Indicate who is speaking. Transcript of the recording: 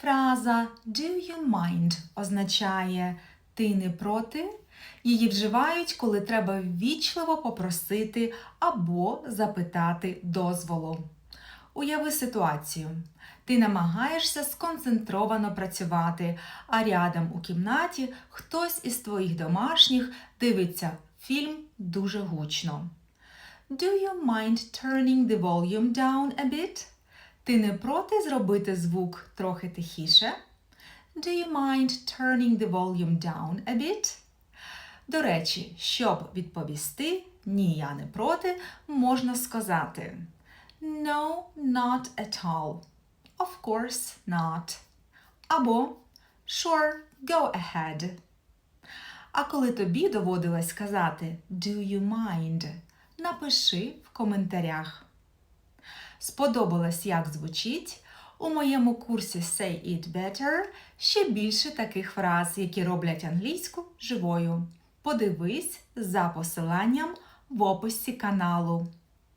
Speaker 1: Фраза do you mind означає ти не проти. Її вживають, коли треба ввічливо попросити або запитати дозволу. Уяви ситуацію. Ти намагаєшся сконцентровано працювати, а рядом у кімнаті хтось із твоїх домашніх дивиться фільм дуже гучно. Do you mind turning the volume down a bit? Ти не проти зробити звук трохи тихіше? Do you mind turning the volume down a bit? До речі, щоб відповісти ні, я не проти, можна сказати No, not at all. Of course not. Або Sure, go ahead. А коли тобі доводилось сказати Do you mind? Напиши в коментарях. Сподобалось, як звучить? У моєму курсі Say It Better ще більше таких фраз, які роблять англійську живою. Подивись за посиланням в описі каналу.